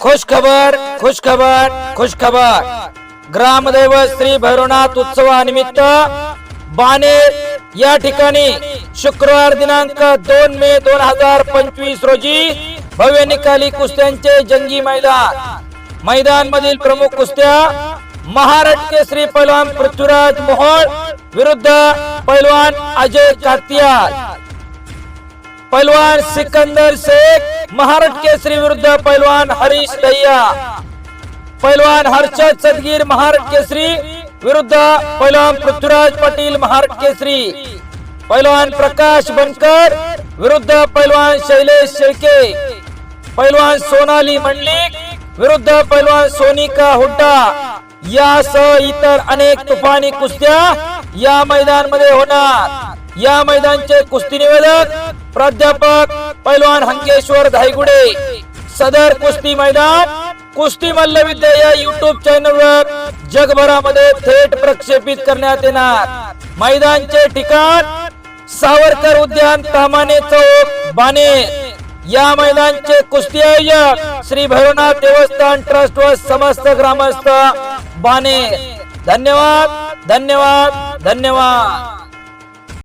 खुश खबर खुश खबर खुश खबर. ग्रामदैवत श्री भैरवनाथ उत्सवानिमित्त बानेर या ठिकाणी शुक्रवार दिनांक दोन मे दोन हजार पंचवीस रोजी भव्य निकाली कुस्त्यांचे जंगी मैदान. मैदान मधील प्रमुख कुस्त्या महाराष्ट्र केसरी पैलवान पृथ्वीराज मोहोळ विरुद्ध पैलवान अजय कातियाल. पैलवान सिकंदर शेख महाराष्ट्र केसरी विरुद्ध पैलवान हरीश दहिया। पैलवान हर्षद सदगीर महाराष्ट्र केसरी विरुद्ध पैलवान पृथ्वीराज पाटील महाराष्ट्र केसरी। पैलवान प्रकाश बनकर विरुद्ध पैलवान शैलेश शेळके। पैलवान सोनाली मंडलिक विरुद्ध पैलवान सोनिका हुड्डा। यासह इतर अनेक तुफानी कुस्त्या या मैदानमध्ये होणार। या मैदानचे कुस्ती निवेदक प्राध्यापक पैलवान हंगेश्वर धायगुडे सदर कुस्ती मैदान कुस्ती मल्लविद्या या युट्यूब चॅनल वर जगभरामध्ये थेट प्रक्षेपित करण्यात येणार. मैदानचे ठिकाण सावरकर उद्यान तामाने चौक बाने. या मैदानचे कुस्ती आयोजक श्री भैरवनाथ देवस्थान ट्रस्ट व समस्त ग्रामस्थ बाने. धन्यवाद धन्यवाद धन्यवाद.